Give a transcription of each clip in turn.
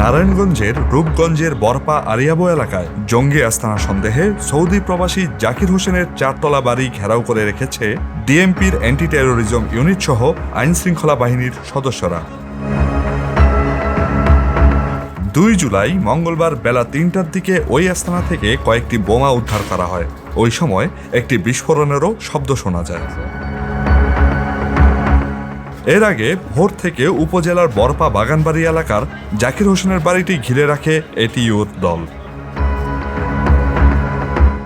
নারায়ণগঞ্জের রূপগঞ্জের বরপা আরিয়াবো এলাকায় জঙ্গি আস্তানা সন্দেহে সৌদি প্রবাসী জাকির হোসেনের চারতলা বাড়ি ঘেরাও করে রেখেছে ডিএমপির অ্যান্টি টেরোরিজম ইউনিট সহ আইন শৃঙ্খলা বাহিনীর সদস্যরা। দুই জুলাই মঙ্গলবার বেলা তিনটার দিকে ওই আস্তানা থেকে কয়েকটি বোমা উদ্ধার করা হয়। ওই সময় একটি বিস্ফোরণেরও শব্দ শোনা যায়। এর আগে ভোর থেকে উপজেলার বরপা বাগানবাড়ি এলাকার জাকির হোসেনের বাড়িটি ঘিরে রাখে এটিইউর দল।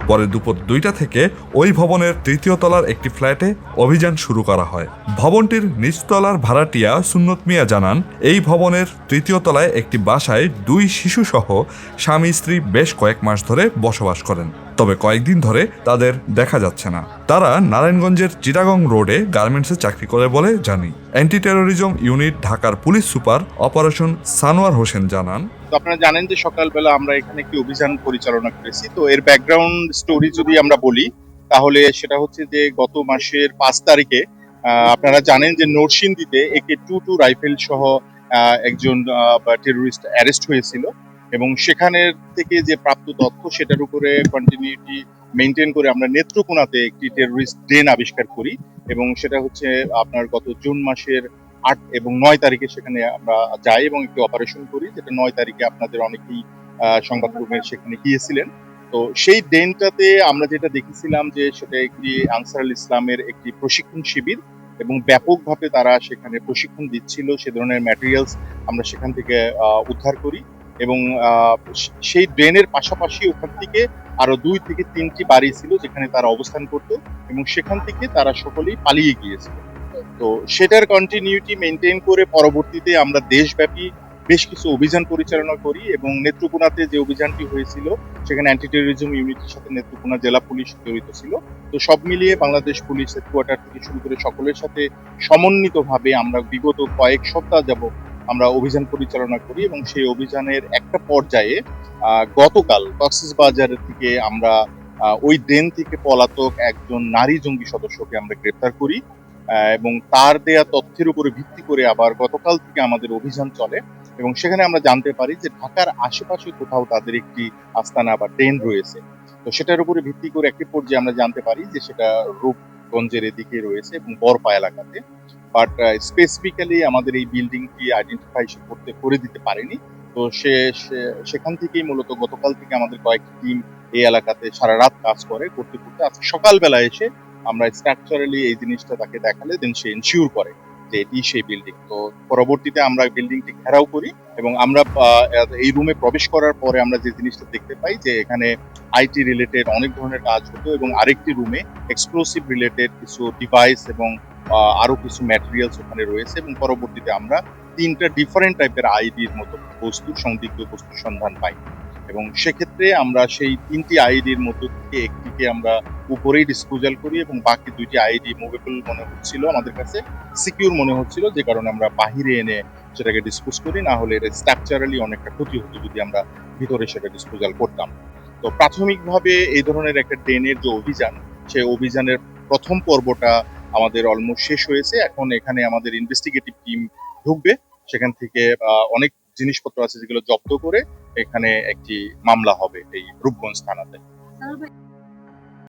পরে দুপুর দুইটা থেকে ওই ভবনের তৃতীয় তলার একটি ফ্ল্যাটে অভিযান শুরু করা হয়। ভবনটির নিচতলার ভাড়াটিয়া সুন্নত মিয়া জানান, এই ভবনের তৃতীয় তলায় একটি বাসায় দুই শিশুসহ স্বামী স্ত্রী বেশ কয়েক মাস ধরে বসবাস করেন। তবে কয়েকদিন ধরে তাদের দেখা যাচ্ছে না। তারা নারায়ণগঞ্জের চিটাগং রোডে গার্মেন্টসে চাকরি করে বলে জানি। অ্যান্টি টেরোরিজম ইউনিট ঢাকার police super operation Sanowar Hossain জানান। আপনারা জানেন যে সকালবেলা আমরা এখানে একটি অভিযান পরিচালনা করেছি। তো এর ব্যাকগ্রাউন্ড স্টোরি যদি আমরা বলি, তাহলে সেটা হচ্ছে যে গত মাসের পাঁচ তারিখে আপনারা জানেন যে নরসিংদীতে একে টু টু রাইফেল সহ একজন টেরোরিস্ট অ্যারেস্ট হয়েছিল। এবং সেখানের থেকে যে প্রাপ্ত তথ্য, সেটার উপরে কন্টিনিউটি মেনটেন করে আমরা নেত্রকোনাতে একটি টেরোরিস্ট ড্রেন আবিষ্কার করি এবং সেটা হচ্ছে আপনার গত জুন মাসের আট এবং নয় তারিখে সেখানে আমরা যাই এবং একটি অপারেশন করি। যেটা নয় তারিখে আপনাদের অনেকেই সংবাদকর্মীরা সেখানে গিয়েছিলেন। তো সেই ডেনটাতে আমরা যেটা দেখেছিলাম যে সেটা একটি আনসার আল ইসলামের একটি প্রশিক্ষণ শিবির এবং ব্যাপকভাবে তারা সেখানে প্রশিক্ষণ দিচ্ছিল। সে ধরনের ম্যাটেরিয়ালস আমরা সেখান থেকে উদ্ধার করি। এবং সেই ড্রেনের পাশাপাশি ওখান থেকে আরও দুই থেকে তিনটি বাড়ি ছিল যেখানে তারা অবস্থান করত এবং সেখান থেকে তারা সকলেই পালিয়ে গিয়েছিল। তো সেটার কন্টিনিউটি মেনটেন করে পরবর্তীতে আমরা দেশব্যাপী বেশ কিছু অভিযান পরিচালনা করি এবং নেত্রকোনাতে যে অভিযানটি হয়েছিল, সেখানে অ্যান্টি টেরোরিজম ইউনিটের সাথে নেত্রকোনা জেলা পুলিশ জড়িত ছিল। তো সব মিলিয়ে বাংলাদেশ পুলিশ হেডকোয়ার্টার থেকে শুরু করে সকলের সাথে সমন্বিতভাবে আমরা বিগত কয়েক সপ্তাহ যাব আমরা অভিযান পরিচালনা করি এবং সেই অভিযানের একটা পর্যায়ে গতকাল কক্সবাজার থেকে আমরা ওই ড্রেন থেকে পলাতক একজন নারী জঙ্গি সদস্যকে আমরা গ্রেপ্তার করি এবং তার দেয়া তথ্যের উপরে ভিত্তি করে আবার গতকাল থেকে আমাদের অভিযান চলে এবং সেখানে আমরা জানতে পারি যে ঢাকার আশেপাশে কোথাও তাদের একটি আস্তানা বা ড্রেন রয়েছে। তো সেটার উপরে ভিত্তি করে একটি পর্যায়ে আমরা জানতে পারি যে সেটা রূপগঞ্জের এদিকে রয়েছে এবং বরপা এলাকাতে। বাট স্পেসিফিক্যালি আমাদের এই বিল্ডিংটি আইডেন্টিফাই করতে, করে দিতে পারেনি। তো সে, সে- সেখান থেকেই মূলত গতকাল থেকে আমাদের কয়েকটি টিম এই এলাকাতে সারা রাত কাজ করে করতে করতে আজকে সকালবেলা এসে আমরা স্ট্রাকচারালি এই জিনিসটা তাকে দেখালে দেন সে এনশিওর করে যে এটি সেই বিল্ডিং তো পরবর্তীতে আমরা বিল্ডিংটি ঘেরাও করি এবং আমরা এই রুমে প্রবেশ করার পরে আমরা যে জিনিসটা দেখতে পাই যে এখানে আইটি রিলেটেড অনেক ধরনের কাজ হতো এবং আরেকটি রুমে এক্সক্লুসিভ রিলেটেড কিছু ডিভাইস এবং আহ, আরও কিছু ম্যাটেরিয়ালস ওখানে রয়েছে এবং পরবর্তীতে আমরা তিনটা ডিফারেন্ট টাইপের আইডির মতো বস্তু সংদিগ্ধ বস্তুর সন্ধান পাই। এবং সেক্ষেত্রে আমরা সেই তিনটি আইডির মধ্য থেকে একটিকে আমরা উপরেই ডিসপোজাল করি এবং বাকি দুইটি আইডি মুভেবল মনে হচ্ছিল আমাদের কাছে সিকিউর মনে হচ্ছিল যে কারণে আমরা বাহিরে এনে সেটাকে ডিসপোজ করি না হলে এটা স্ট্রাকচারালি অনেকটা ক্ষতি হতো যদি আমরা ভিতরে সেটা ডিসপোজাল করতাম। তো প্রাথমিকভাবে এই ধরনের একটা ট্রেনের যে অভিযান সেই অভিযানের প্রথম পর্বটা আমাদের অলমোস্ট শেষ হয়েছে। এখন এখানে আমাদের ইনভেস্টিগেটিভ টিম ঢুকবে। সেখান থেকে অনেক জিনিসপত্র আছে যেগুলো জব্দ করে এখানে একটি মামলা হবে এই রূপগঞ্জ থানাতে।